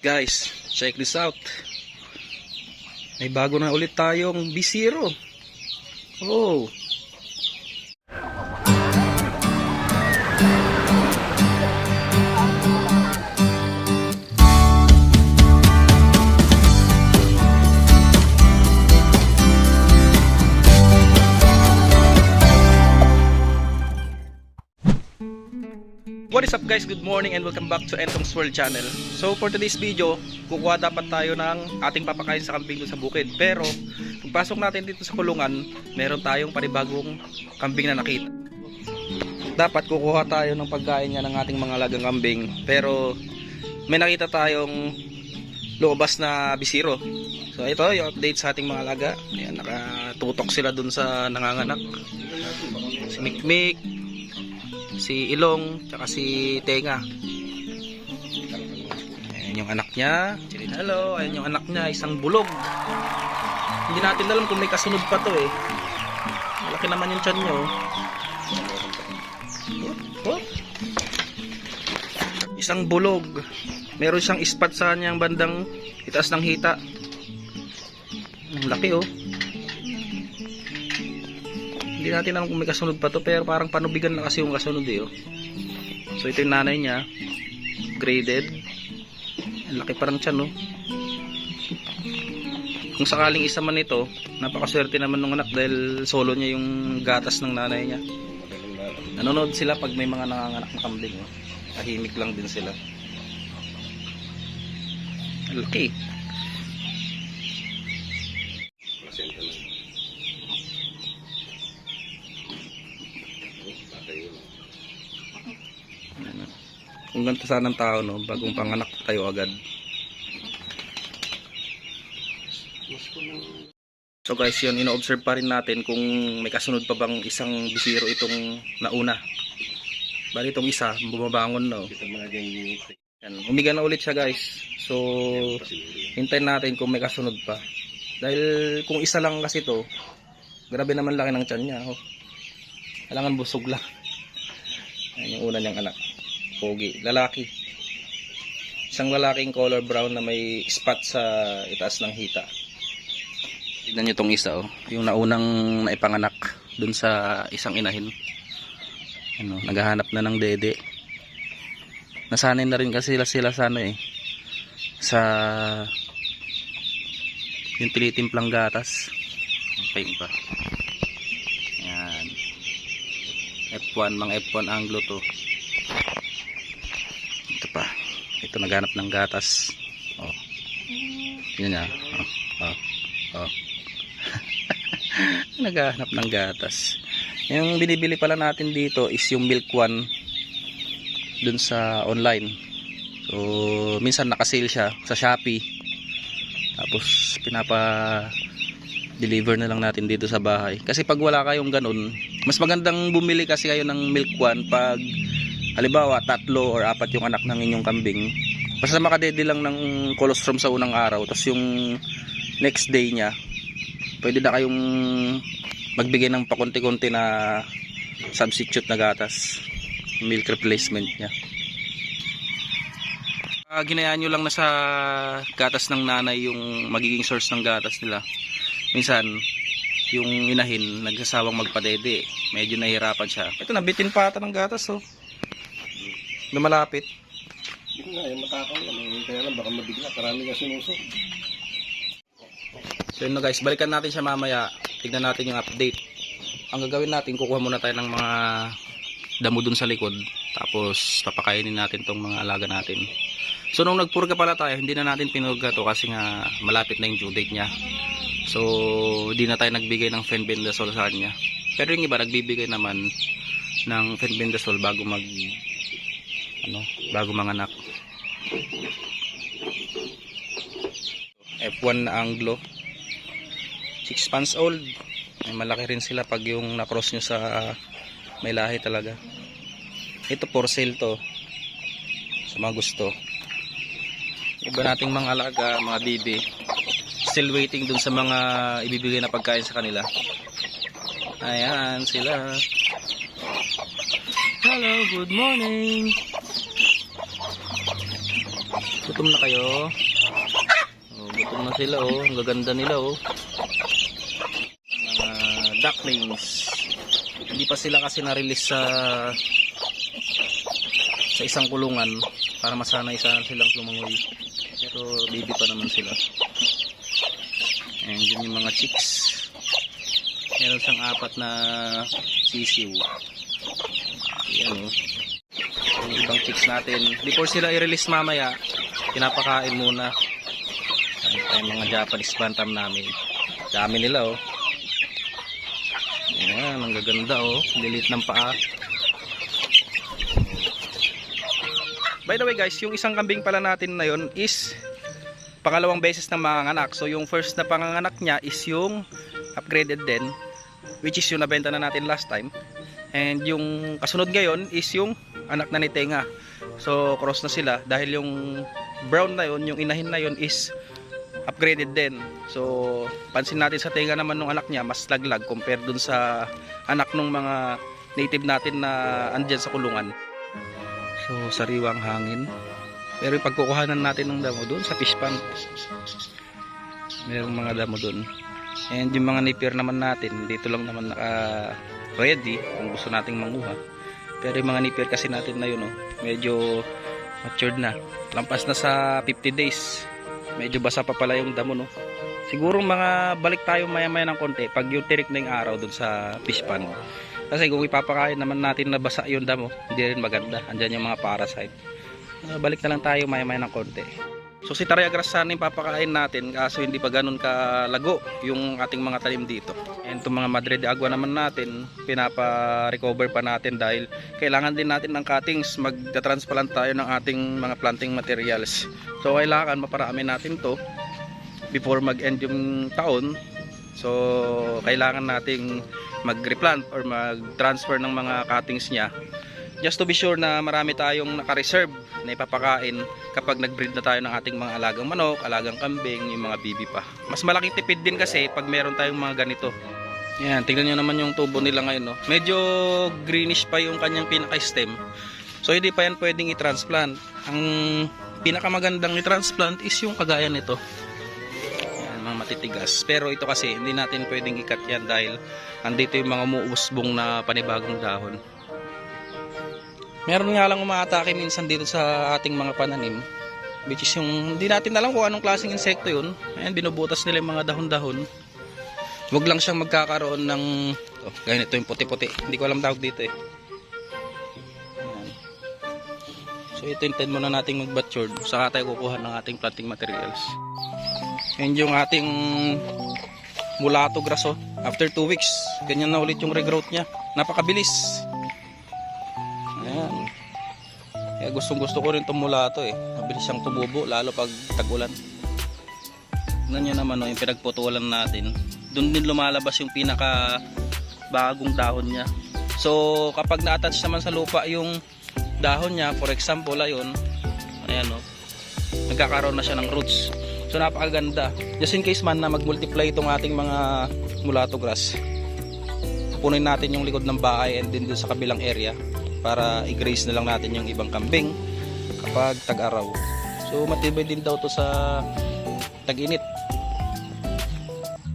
Guys, check this out. May bago na ulit tayong B0. Oh. What is up guys? Good morning and welcome back to Entong's World Channel. So for today's video, kukuha dapat tayo ng ating papakain sa kambing sa bukid. Pero pagpasok natin dito sa kulungan, meron tayong panibagong kambing na nakita. Dapat kukuha tayo ng pagkain niya ng ating mga alagang kambing. Pero may nakita tayong lumabas na bisiro. So ito yung update sa ating mga alaga. Ayan, nakatutok sila dun sa nanganganak. Si Mikmik, si Ilong, tsaka si Tenga. Ayan yung anak niya. Hello, ayan yung anak niya, isang bulog. Hindi natin alam kung may kasunod pa to eh. Malaki naman yung tiyan niya oh. Oh. Isang bulog. Meron siyang ispat sa kanyang bandang itaas ng hita. Ang laki oh. Hindi natin alam kung may kasunod pa to pero parang panubigan na kasi yung kasunod eh. Oh. So ito yung nanay niya. Graded. Ang laki parang tiyan oh. Kung sakaling isa man ito, napakaswerte naman ng anak dahil solo niya yung gatas ng nanay niya. Nanonood sila pag may mga nanganganak na kambing. Oh. Tahimik lang din sila. Laki. Kung ganito sana ng tao, no? Bagong panganak tayo agad. So guys, yun, ino-observe pa rin natin kung may kasunod pa bang isang bisiro itong nauna. Bali itong isa, bumabangon no. Yan, umiga na ulit siya guys. So, hintayin natin kung may kasunod pa. Dahil kung isa lang kasi to, grabe naman laki ng tiyan niya. Oh. Kailangan busog lang. Ayan yung una niyang anak. Pogi. Lalaki. Isang lalaking color brown na may spot sa itaas ng hita. Tignan nyo tong isa oh. Yung naunang naipanganak dun sa isang inahin. Ano, naghahanap na ng dede. Nasanay na rin kasi sila sila sa ano eh. Sa yung tinitimplang gatas. Okay pa. Yan. F1, mga F1 Anglo to. Ito naghanap ng gatas. Oh. Yun niya. Oh. Oh. Oh. naghahanap ng gatas. Yung binibili pala natin dito is yung milk one dun sa online. So, minsan nakasale siya sa Shopee. Tapos, pinapa deliver na lang natin dito sa bahay. Kasi pag wala kayong ganun, mas magandang bumili kasi kayo ng milk one pag halimbawa tatlo or apat yung anak ng inyong kambing. Basta makadede lang ng colostrum sa unang araw. Tapos yung next day niya, pwede na kayong magbigay ng pakunti-kunti na substitute na gatas milk replacement niya uh, ginayaan nyo lang na sa gatas ng nanay yung magiging source ng gatas nila minsan yung inahin nagsasawang magpadede medyo nahihirapan siya ito nabitin pa ata ng gatas oh na malapit Hindi nga, yung matakaw yan. Eh, kaya lang, baka mabigla. Karami nga sinusok. So yun na guys, balikan natin siya mamaya. Tignan natin yung update. Ang gagawin natin, kukuha muna tayo ng mga damo dun sa likod. Tapos papakainin natin tong mga alaga natin. So nung nagpurga pala tayo, hindi na natin pinurga to kasi nga malapit na yung due date niya. So hindi na tayo nagbigay ng fenbendazole sa kanya. Pero yung iba nagbibigay naman ng fenbendazole bago mag ano, bago manganak. F1 na Anglo. 6 months old. Ay malaki rin sila pag yung na-cross nyo sa may lahi talaga. Ito for sale to. Sa mga gusto. Iba nating mga alaga mga bibi still waiting dun sa mga ibibigay na pagkain sa kanila. Ayan sila. Hello good morning Gutom na kayo. Oh, gutom na sila oh. Ang gaganda nila oh. Mga ducklings. Hindi pa sila kasi na-release sa sa isang kulungan para masanay sana silang lumangoy. Pero baby pa naman sila. And yun yung mga chicks. Meron siyang apat na sisiw. Ayan oh. Yung ibang chicks natin. Before sila i-release mamaya, pinapakain muna. Yung mga Japanese bantam namin. Dami nila oh. Ayan, ang gaganda oh. Lilit ng paa. By the way guys, yung isang kambing pala natin na yon is pangalawang beses na manganganak. So yung first na panganganak niya is yung upgraded din which is yung nabenta na natin last time. And yung kasunod ngayon is yung anak na ni Tenga. So cross na sila dahil yung brown na yon, yung inahin na yon is upgraded din. So pansin natin sa Tenga naman nung anak niya mas laglag compare dun sa anak ng mga native natin na andyan sa kulungan. So, sariwang hangin. Pero pagkukuhanan natin ng damo doon sa fish pond. Merong mga damo doon. And yung mga nipir naman natin, dito lang naman naka ready kung gusto nating manguha. Pero yung mga nipir kasi natin na yun, oh, medyo matured na. Lampas na sa 50 days. Medyo basa pa pala yung damo, no. Siguro mga balik tayo maya-maya ng konti pag yung tirik na yung araw doon sa fish pond. Kasi kung ipapakain naman natin na basa yung damo, hindi rin maganda. Andyan yung mga parasite. Ah, balik na lang tayo maya-maya ng konti. So si Taraya grass sana yung papakain natin kaso hindi pa ganun kalago yung ating mga tanim dito. And itong mga Madre de Agua naman natin, pinapa-recover pa natin dahil kailangan din natin ng cuttings. Magta-transplant tayo ng ating mga planting materials. So kailangan maparami natin to before mag-end yung taon. So kailangan nating mag-replant or mag-transfer ng mga cuttings niya just to be sure na marami tayong naka-reserve na ipapakain kapag nag-breed na tayo ng ating mga alagang manok, alagang kambing, yung mga bibi pa. Mas malaking tipid din kasi pag meron tayong mga ganito. Yan, tingnan nyo naman yung tubo nila ngayon. No? Medyo greenish pa yung kanyang pinaka-stem. So hindi pa yan pwedeng i-transplant. Ang pinakamagandang i-transplant is yung kagaya nito. Yan, mga matitigas. Pero ito kasi hindi natin pwedeng ikat yan dahil andito yung mga umuusbong na panibagong dahon. Meron nga lang umaatake minsan dito sa ating mga pananim. Which is yung hindi natin alam kung anong klaseng insekto yun. Ayan, binubutas nila yung mga dahon-dahon. Huwag lang siyang magkakaroon ng... Oh, ganito yung puti-puti. Hindi ko alam tawag dito eh. So ito yung muna nating mag-butcherd. Saka tayo kukuha ng ating planting materials. Yan yung ating mulato grass oh. After 2 weeks, ganyan na ulit yung regrowth niya. Napakabilis. Kaya gustong gusto ko rin itong mulato eh. Mabilis siyang tumubo lalo pag tagulan. Tignan nyo naman oh, yung pinagputulan natin. Doon din lumalabas yung pinaka bagong dahon niya. So kapag na-attach naman sa lupa yung dahon niya, for example ayun, ayan oh, nagkakaroon na siya ng roots. So napakaganda. Just in case man na mag-multiply itong ating mga mulato grass. Pupunin natin yung likod ng bahay and din dun sa kabilang area para i-graze na lang natin yung ibang kambing kapag tag-araw. So matibay din daw to sa tag-init.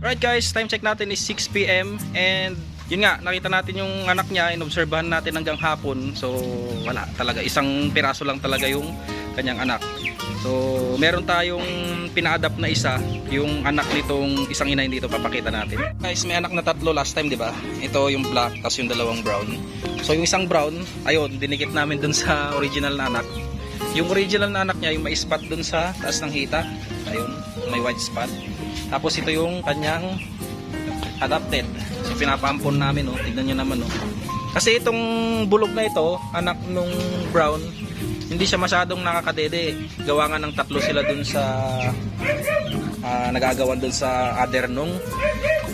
Alright guys, time check natin is 6pm and yun nga, nakita natin yung anak niya, inobserbahan natin hanggang hapon. So wala talaga, isang piraso lang talaga yung kanyang anak. So meron tayong pina-adapt na isa, yung anak nitong isang inahin dito, papakita natin. Guys, may anak na tatlo last time, di ba? Ito yung black, tapos yung dalawang brown. So yung isang brown, ayun, dinikit namin dun sa original na anak. Yung original na anak niya, yung may spot dun sa taas ng hita. Ayun, may white spot. Tapos ito yung kanyang adapted. So pinapampon namin, oh. tignan nyo naman. Oh. Kasi itong bulog na ito, anak nung brown, hindi siya masyadong nakakadede. Gawa nga ng tatlo sila dun sa ah, nagagawan dun sa other nung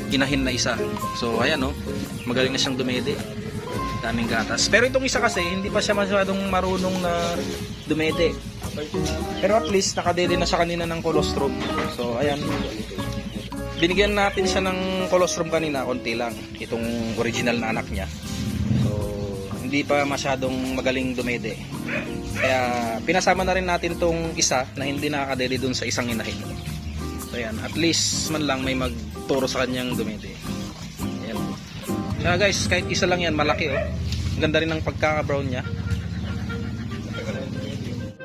ginahin na isa. So ayan oh, magaling na siyang dumede. Daming gatas. Pero itong isa kasi hindi pa siya masyadong marunong na dumede. Pero at least nakadede na siya kanina ng colostrum. So ayan. Binigyan natin siya ng colostrum kanina, konti lang. Itong original na anak niya. So hindi pa masyadong magaling dumede. Kaya pinasama na rin natin tong isa na hindi nakakadede dun sa isang inahin. So yan, at least man lang may magturo sa kanyang dumede. Kaya guys, kahit isa lang yan, malaki oh. Ganda rin ng pagkaka-brown niya.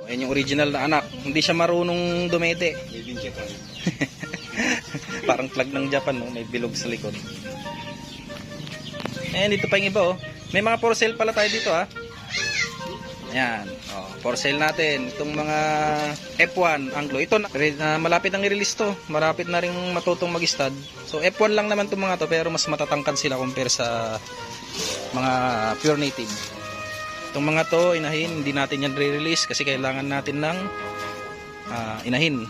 Ayan yung original na anak. Hindi siya marunong pa. Parang flag ng Japan, no? may bilog sa likod. Eh, dito pa yung iba, oh. May mga for sale pala tayo dito, ha. Ayan, oh, for sale natin. Itong mga F1 Anglo. Ito, na, na malapit ang i-release to. Malapit na rin matutong mag-stud. So, F1 lang naman itong mga to, pero mas matatangkad sila compare sa mga pure native. Itong mga to, inahin, hindi natin yan re-release kasi kailangan natin ng ah, inahin.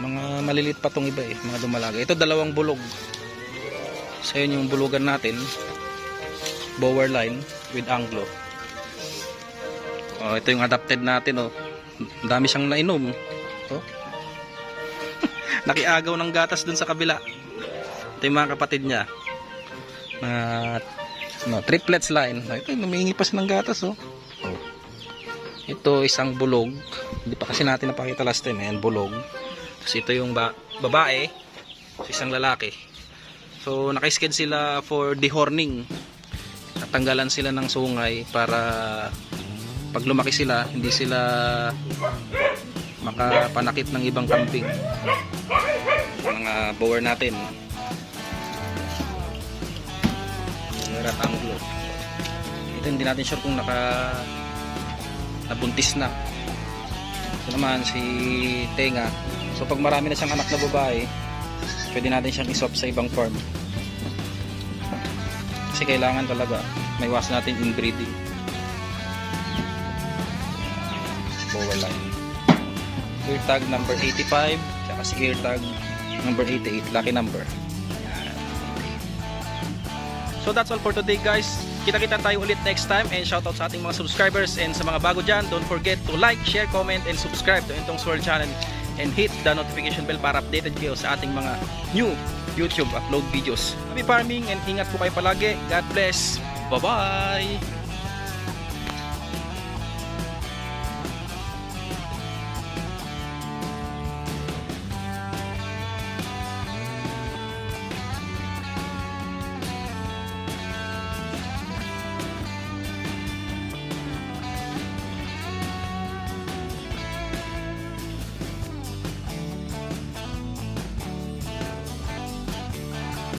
Mga maliliit pa tong iba eh, mga dumalaga. Ito dalawang bulog. So yun yung bulugan natin. Bower line with anglo. Oh, ito yung adapted natin oh. Dami siyang nainom. Oh. Nakiagaw ng gatas dun sa kabila. Ito yung mga kapatid niya. Mga no, triplets line. Oh, ito, pa siya ng gatas oh. oh. Ito isang bulog. Hindi pa kasi natin napakita last time. Ayan, bulog. Tapos ito yung ba- babae. So, isang lalaki. So, naka-sked sila for dehorning. Natanggalan sila ng sungay para pag lumaki sila, hindi sila makapanakit ng ibang kambing. Mga bower natin. Rat Anglo. Ito hindi natin sure kung naka nabuntis na. Ito naman si Tenga. So pag marami na siyang anak na babae, pwede natin siyang iswap sa ibang farm. Kasi kailangan talaga may was natin inbreeding. Bower line. Ear tag number 85, tsaka si ear tag number 88, lucky number. So that's all for today guys. Kita-kita tayo ulit next time and shoutout sa ating mga subscribers and sa mga bago dyan, don't forget to like, share, comment, and subscribe to Intong's World Channel and hit the notification bell para updated kayo sa ating mga new YouTube upload videos. Happy farming and ingat po kayo palagi. God bless. Bye-bye!